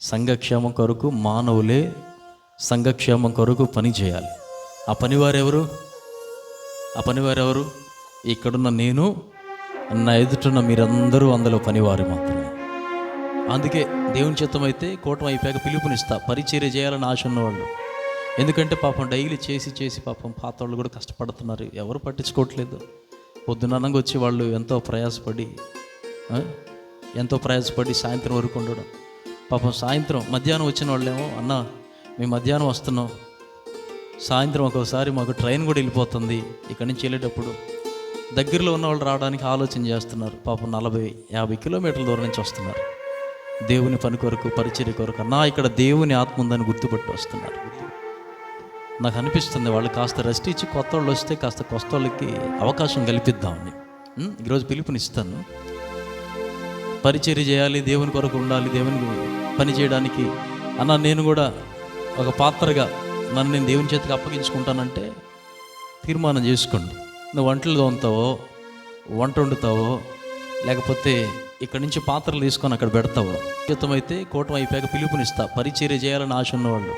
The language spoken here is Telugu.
సంఘక్షేమం కొరకు మానవులే సంఘక్షేమం కొరకు పని చేయాలి. ఆ పనివారెవరు? ఆ పనివారెవరు? ఇక్కడున్న నేను నా ఎదుటిన్న మీరందరూ అందులో పనివారు మాత్రమే. అందుకే దేవుని చిత్తం అయితే అయిపోయాక పిలుపునిస్తా పరిచర్య చేయాలని ఆశ ఉన్నవాళ్ళు. ఎందుకంటే పాపం డైలీ చేసి చేసి పాపం పాత వాళ్ళు కూడా కష్టపడుతున్నారు. ఎవరు పట్టించుకోవట్లేదు. పొద్దున్నంగా వచ్చి వాళ్ళు ఎంతో ప్రయాసపడి ఎంతో ప్రయాసపడి సాయంత్రం వరకు ఉండడం. పాపం సాయంత్రం మధ్యాహ్నం వచ్చిన వాళ్ళేమో అన్న మేము మధ్యాహ్నం వస్తున్నాం. సాయంత్రం ఒక్కోసారి మాకు ట్రైన్ కూడా వెళ్ళిపోతుంది. ఇక్కడి నుంచి వెళ్ళేటప్పుడు దగ్గరలో ఉన్న వాళ్ళు రావడానికి ఆలోచన చేస్తున్నారు. పాపం నలభై యాభై కిలోమీటర్ల దూరం నుంచి వస్తున్నారు. దేవుని పని కొరకు పరిచర్య కొరకు నా ఇక్కడ దేవుని ఆత్మ ఉందని గుర్తుపట్టి వస్తున్నారు. నాకు అనిపిస్తుంది వాళ్ళు కాస్త రెస్ట్ ఇచ్చి కొత్త వాళ్ళు వస్తే కాస్త కొత్త వాళ్ళకి అవకాశం కల్పిద్దామని. ఈరోజు పిలుపునిస్తాను. పరిచర్య చేయాలి దేవుని కొరకు ఉండాలి దేవుని పని చేయడానికి. అన్న నేను కూడా ఒక పాత్రగా నన్ను నేను దేవుని చేతికి అప్పగించుకుంటానంటే తీర్మానం చేసుకోండి. నువ్వు వంటలు తోముతావో వంట వండుతావో లేకపోతే ఇక్కడి నుంచి పాత్రలు తీసుకొని అక్కడ పెడతావో అయితే కూటమి అయిపోయాక పిలుపునిస్తా. పరిచర్య చేయాలని ఆశ ఉన్నవాళ్ళు.